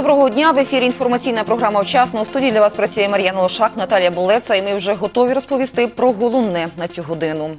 Доброго дня в ефірі. Інформаційна програма «Вчасно». У студії для вас працює Мар'яна Лошак, Наталія Булеца. І ми вже готові розповісти про головне на цю годину.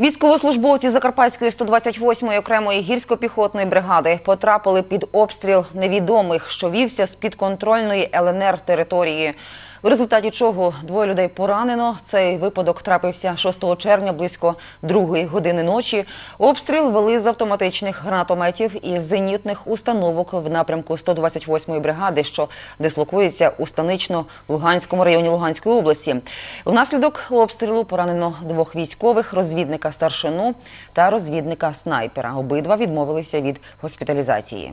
Військовослужбовці Закарпатської 128-ї окремої гірсько-піхотної бригади потрапили під обстріл невідомих, що вівся з підконтрольної ЛНР території. В результаті чого двоє людей поранено. Цей випадок трапився 6 червня близько 2 години ночі. Обстріл вели з автоматичних гранатометів і зенітних установок в напрямку 128-ї бригади, що дислокується у станично-Луганському районі Луганської області. Внаслідок обстрілу поранено двох військових, розвідника старшину та розвідника снайпера. Обидва відмовилися від госпіталізації.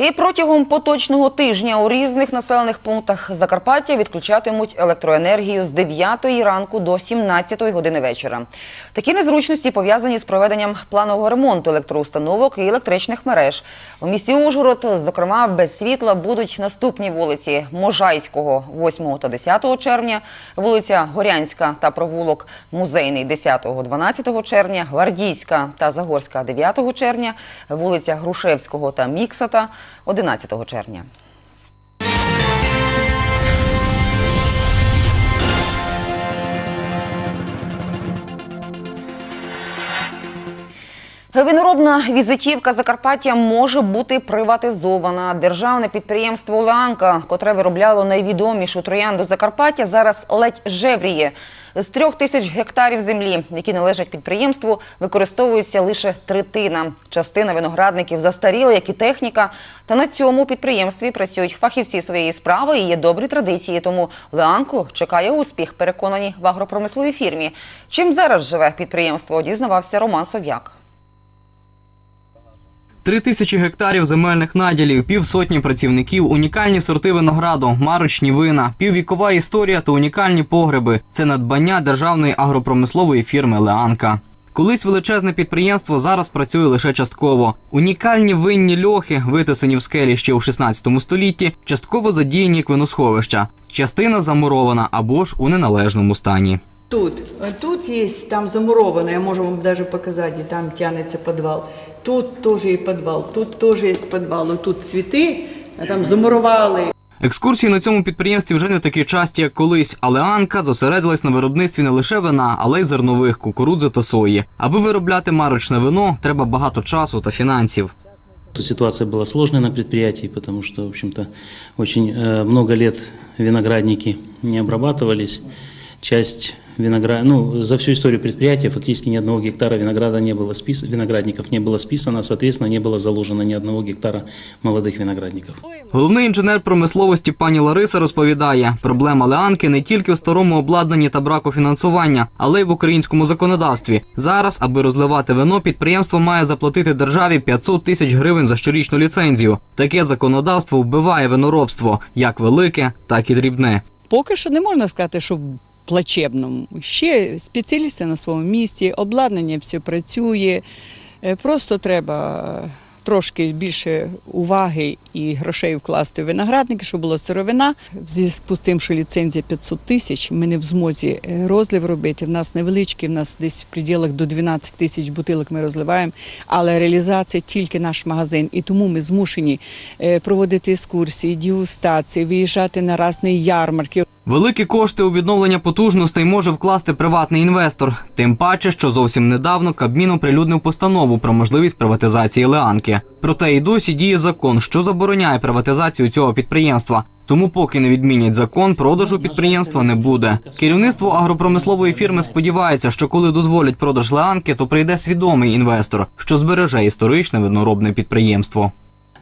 І протягом поточного тижня у різних населених пунктах Закарпаття відключатимуть електроенергію з 9 ранку до 17 години вечора. Такі незручності пов'язані з проведенням планового ремонту електроустановок і електричних мереж. У місті Ужгород, зокрема, без світла будуть наступні вулиці Можайського 8 та 10 червня, вулиця Горянська та провулок Музейний 10-12 червня, Гвардійська та Загорська 9 червня, вулиця Грушевського та Міксата 11 червня. Виноробна візитівка Закарпаття може бути приватизована. Державне підприємство Ланка, котре виробляло найвідомішу троянду Закарпаття, зараз ледь жевріє. З трьох тисяч гектарів землі, які належать підприємству, використовується лише третина. Частина виноградників застаріла, як і техніка. Та на цьому підприємстві працюють фахівці своєї справи і є добрі традиції. Тому Леанку чекає успіх, переконані в агропромисловій фірмі. Чим зараз живе підприємство, дізнавався Роман Сов'як. Три тисячі гектарів земельних наділів, півсотні працівників, унікальні сорти винограду, марочні вина, піввікова історія та унікальні погреби це надбання державної агропромислової фірми Леанка. Колись величезне підприємство зараз працює лише частково. Унікальні винні льохи, витисані в скелі ще у 16 столітті, частково задіяні як виносховища. Частина замурована або ж у неналежному стані. Тут, тут есть, там замуровано, я можу вам даже показать, и там тянется подвал. Тут тоже и подвал, тут тоже есть подвал, и тут цветы, а там замурували. Екскурсії на цьому підприємстві вже не такі часті, як колись, але Анка зосередилась на виробництві не лише вина, але й зернових, кукурудзи та сої. Аби виробляти марочне вино, треба багато часу та фінансів. Тут ситуация была сложная на предприятии, потому что, в общем-то, очень э, много лет виноградники не обрабатывались. Часть виноград... ну, за всю историю предприятия фактически ни одного гектара винограда не было спис... виноградников не было списано, соответственно, не было заложено ни одного гектара молодых виноградников. Головний інженер промисловості пані Лариса розповідає, проблема Леанки не тільки в старому обладнанні та браку фінансування, але й в українському законодавстві. Зараз, аби розливати вино, підприємство має заплатити державі 500 тисяч гривень за щорічну ліцензію. Таке законодавство вбиває виноробство, як велике, так і дрібне. Поки що не можна сказати, що в плачебному. Ще спеціалісти на своєму місці, обладнання все працює. Е, Просто треба трошки більше уваги і грошей вкласти в виноградники, щоб була сировина. В зв'язку з тим, що ліцензія 500 тисяч, ми не в змозі е, розлив робити. В нас невеличкий, в нас десь в пределах до 12 тисяч бутилок ми розливаємо, але реалізація тільки наш магазин. І тому ми змушені е, проводити екскурсії, дегустації, виїжджати на різні ярмарки. Великі кошти у відновлення потужностей може вкласти приватний інвестор. Тим паче, що зовсім недавно Кабмін оприлюднив постанову про можливість приватизації Леанки. Проте і досі діє закон, що забороняє приватизацію цього підприємства. Тому, поки не відмінять закон, продажу підприємства не буде. Керівництво агропромислової фірми сподівається, що коли дозволять продаж Леанки, то прийде свідомий інвестор, що збереже історичне виноробне підприємство.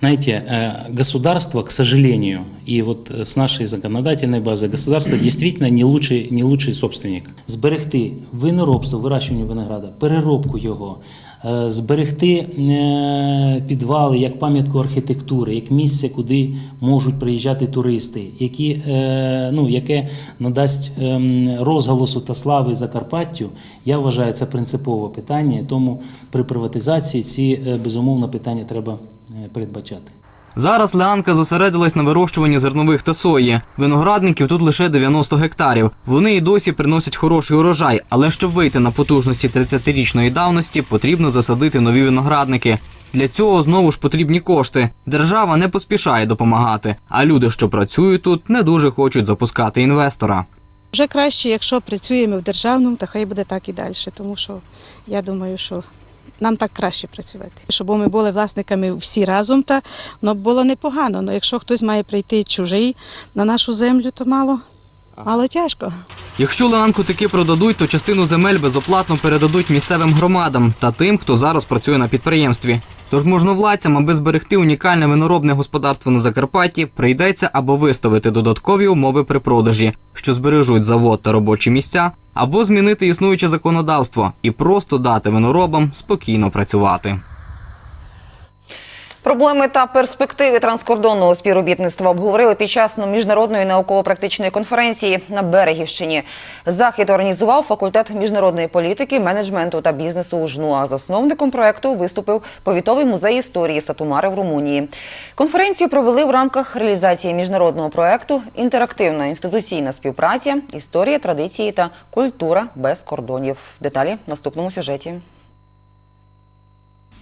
Знаете, э, государство, к сожалению, и вот э, с нашей законодательной базы государство действительно не лучший, не лучший собственник. Зберегти виноробство, вирощування винограда, переробку його, е, зберегти е, підвали як пам'ятку архітектури, як місце, куди можуть приїжджати туристи, які, е, ну, яке надасть ем, розголосу та слави Закарпаттю, я вважаю, це принципове питання. Тому при приватизації ці е, безумовно питання треба е, передбачати. Зараз Леанка зосередилась на вирощуванні зернових та сої. Виноградників тут лише 90 гектарів. Вони і досі приносять хороший урожай, але щоб вийти на потужності 30-річної давності, потрібно засадити нові виноградники. Для цього знову ж потрібні кошти. Держава не поспішає допомагати, а люди, що працюють тут, не дуже хочуть запускати інвестора. Вже краще, якщо працюємо в державному, то хай буде так і далі. Тому що я думаю, що нам так краще працювати. Щоб ми були власниками всі разом, та воно було непогано. Ну, якщо хтось має прийти чужий на нашу землю, то мало, мало тяжко. Якщо Леанку таки продадуть, то частину земель безоплатно передадуть місцевим громадам та тим, хто зараз працює на підприємстві. Тож можновладцям, аби зберегти унікальне виноробне господарство на Закарпатті, прийдеться або виставити додаткові умови при продажі, що збережуть завод та робочі місця, або змінити існуюче законодавство і просто дати виноробам спокійно працювати. Проблеми та перспективи транскордонного співробітництва обговорили під час міжнародної науково-практичної конференції на Берегівщині. Захід організував факультет міжнародної політики, менеджменту та бізнесу у ЖНУ. А засновником проекту виступив повітовий музей історії Сатумари в Румунії. Конференцію провели в рамках реалізації міжнародного проекту Інтерактивна інституційна співпраця, історія, традиції та культура без кордонів. Деталі в наступному сюжеті.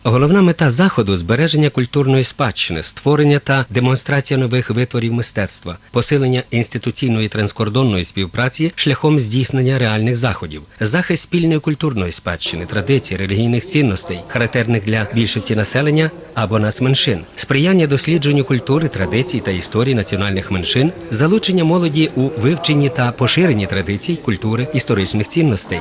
Головна мета заходу збереження культурної спадщини, створення та демонстрація нових витворів мистецтва, посилення інституційної транскордонної співпраці шляхом здійснення реальних заходів, захист спільної культурної спадщини, традицій, релігійних цінностей, характерних для більшості населення або нацменшин, сприяння дослідженню культури, традицій та історії національних меншин, залучення молоді у вивченні та поширенні традицій, культури, історичних цінностей.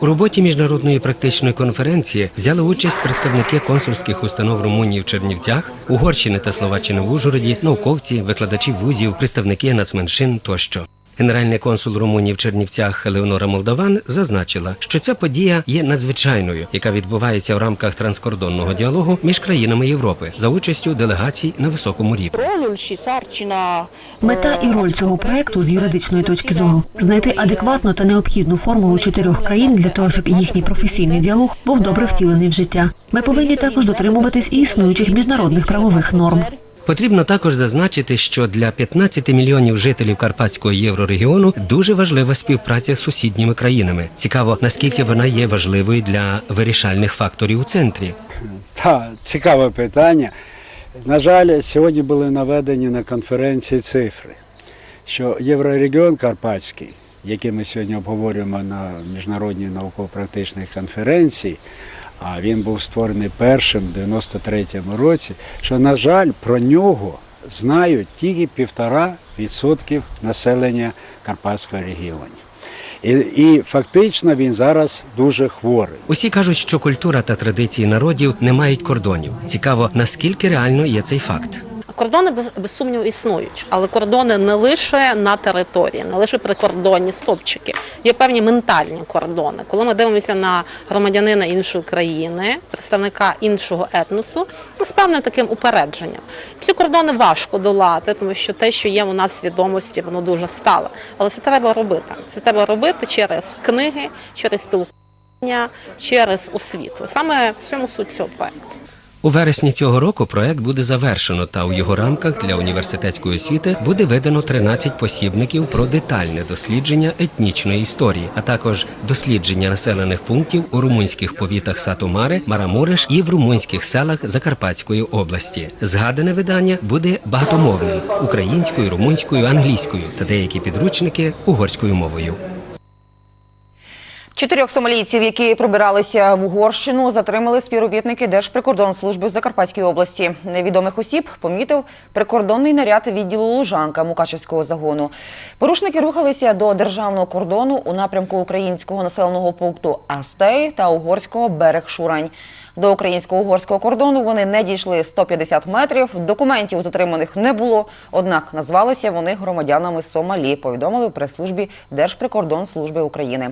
У роботі міжнародної практичної конференції взяли участь представники консульських установ Румунії в Чернівцях, Угорщини та Словаччини в Ужгороді, науковці, викладачі вузів, представники нацменшин тощо. Генеральний консул Румунії в Чернівцях Леонора Молдаван зазначила, що ця подія є надзвичайною, яка відбувається в рамках транскордонного діалогу між країнами Європи за участю делегацій на високому рівні. Мета і роль цього проекту з юридичної точки зору знайти адекватну та необхідну формулу чотирьох країн для того, щоб їхній професійний діалог був добре втілений в життя. Ми повинні також дотримуватись і існуючих міжнародних правових норм. Потрібно також зазначити, що для 15 мільйонів жителів Карпатського єврорегіону дуже важлива співпраця з сусідніми країнами. Цікаво, наскільки вона є важливою для вирішальних факторів у центрі. Так, цікаве питання. На жаль, сьогодні були наведені на конференції цифри, що Єврорегіон Карпатський, який ми сьогодні обговорюємо на міжнародній науково-практичній конференції, а він був створений першим в 93-му році, що, на жаль, про нього знають тільки півтора відсотків населення Карпатського регіону. І, і фактично він зараз дуже хворий. Усі кажуть, що культура та традиції народів не мають кордонів. Цікаво, наскільки реально є цей факт. Кордони без, сумніву існують, але кордони не лише на території, не лише прикордонні стопчики. Є певні ментальні кордони. Коли ми дивимося на громадянина іншої країни, представника іншого етносу, ну, з певним таким упередженням. Ці кордони важко долати, тому що те, що є у нас свідомості, воно дуже стале. Але це треба робити. Це треба робити через книги, через спілкування, через освіту. Саме в цьому суть цього проекту. У вересні цього року проект буде завершено, та у його рамках для університетської освіти буде видано 13 посібників про детальне дослідження етнічної історії, а також дослідження населених пунктів у румунських повітах Сатомари, Марамуриш і в румунських селах Закарпатської області. Згадане видання буде багатомовним українською, румунською, англійською та деякі підручники угорською мовою. Чотирьох сомалійців, які пробиралися в Угорщину, затримали співробітники Держприкордонслужби в Закарпатській області. Невідомих осіб помітив прикордонний наряд відділу Лужанка Мукачевського загону. Порушники рухалися до державного кордону у напрямку українського населеного пункту Астей та угорського берег Шурань. До українсько-угорського кордону вони не дійшли 150 метрів. Документів затриманих не було. Однак назвалися вони громадянами Сомалі. Повідомили в прес-службі Держприкордонслужби України.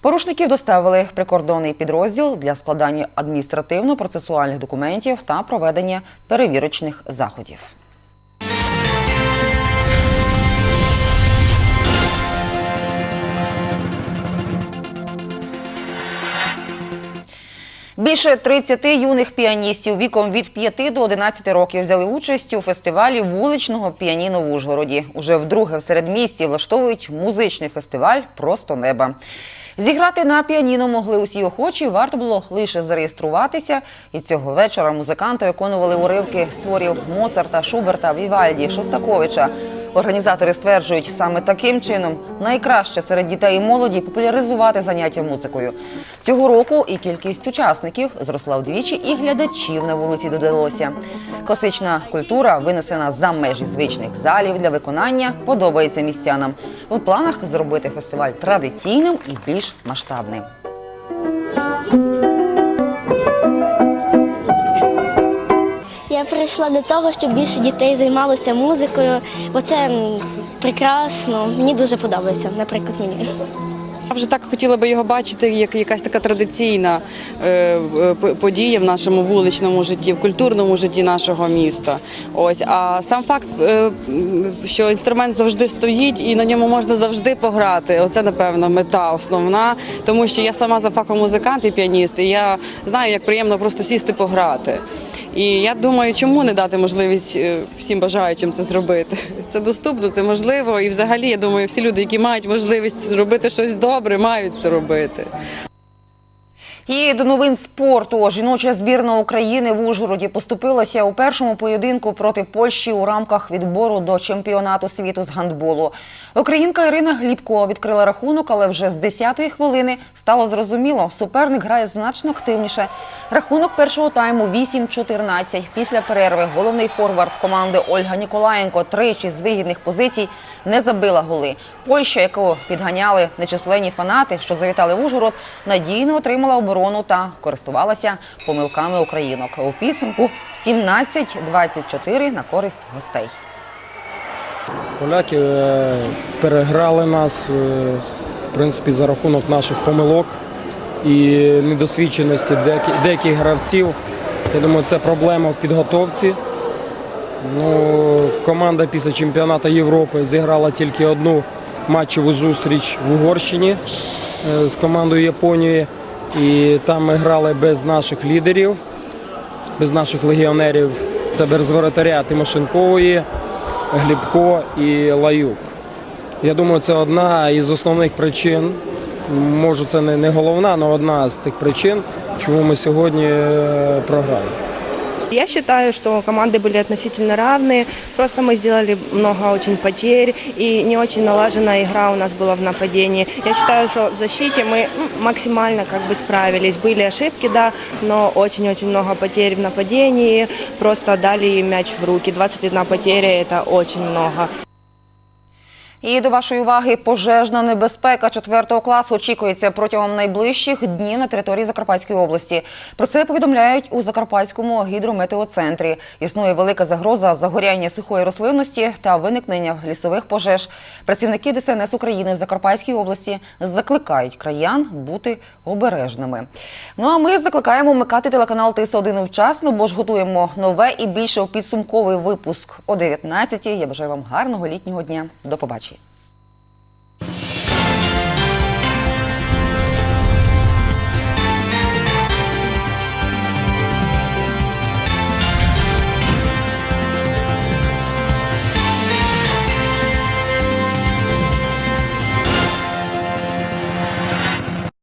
Порушників доставили прикордонний підрозділ для складання адміністративно-процесуальних документів та проведення перевірочних заходів. Більше 30 юних піаністів віком від 5 до 11 років взяли участь у фестивалі вуличного піаніно в Ужгороді. Уже вдруге в середмісті влаштовують музичний фестиваль Просто неба. Зіграти на піаніно могли усі охочі, варто було лише зареєструватися. І цього вечора музиканти виконували уривки з творів Моцарта, Шуберта, Вівальді, Шостаковича. Організатори стверджують, саме таким чином найкраще серед дітей і молоді популяризувати заняття музикою. Цього року і кількість учасників зросла вдвічі, і глядачів на вулиці додалося. Класична культура, винесена за межі звичних залів для виконання, подобається містянам. У планах зробити фестиваль традиційним і більш масштабним. Прийшла для того, щоб більше дітей займалося музикою, бо це прекрасно. Мені дуже подобається, наприклад, мені. Я вже так хотіла би його бачити, як якась така традиційна е, е, подія в нашому вуличному житті, в культурному житті нашого міста. Ось а сам факт, е, що інструмент завжди стоїть і на ньому можна завжди пограти. Оце напевно мета основна, тому що я сама за фахом музикант і піаніст, і я знаю, як приємно просто сісти пограти. І я думаю, чому не дати можливість е, всім бажаючим це зробити? Це доступно, це можливо. І взагалі, я думаю, всі люди, які мають можливість робити щось добре, мають це робити. І до новин спорту жіноча збірна України в Ужгороді поступилася у першому поєдинку проти Польщі у рамках відбору до чемпіонату світу з гандболу. Українка Ірина Глібко відкрила рахунок, але вже з 10-ї хвилини стало зрозуміло, суперник грає значно активніше. Рахунок першого тайму 8-14. Після перерви головний форвард команди Ольга Ніколаєнко тричі з вигідних позицій не забила голи. Польща, яку підганяли нечисленні фанати, що завітали в Ужгород, надійно отримала оборону та користувалася помилками українок. У підсумку 17-24 на користь гостей. Поляки е, переграли нас е, в принципі за рахунок наших помилок і недосвідченості деяких, деяких гравців. Я думаю, це проблема в підготовці. Ну, команда після чемпіонату Європи зіграла тільки одну матчеву зустріч в Угорщині е, з командою Японії. І там ми грали без наших лідерів, без наших легіонерів. Це без воротаря Тимошенкової, Глібко і Лаюк. Я думаю, це одна із основних причин. Може, це не головна, але одна з цих причин, чому ми сьогодні е, програли. Я считаю, что команды были относительно равные, просто мы сделали много очень потерь и не очень налаженная игра у нас была в нападении. Я считаю, что в защите мы м, максимально как бы справились. Были ошибки, да, но очень-очень много потерь в нападении, просто дали мяч в руки. 21 потеря – это очень много. І до вашої уваги пожежна небезпека 4 класу очікується протягом найближчих днів на території Закарпатської області. Про це повідомляють у Закарпатському гідрометеоцентрі. Існує велика загроза загоряння сухої рослинності та виникнення лісових пожеж. Працівники ДСНС України в Закарпатській області закликають краян бути обережними. Ну а ми закликаємо вмикати телеканал ТИС 1 вчасно, бо ж готуємо нове і більше підсумковий випуск о 19 Я бажаю вам гарного літнього дня. До побачення.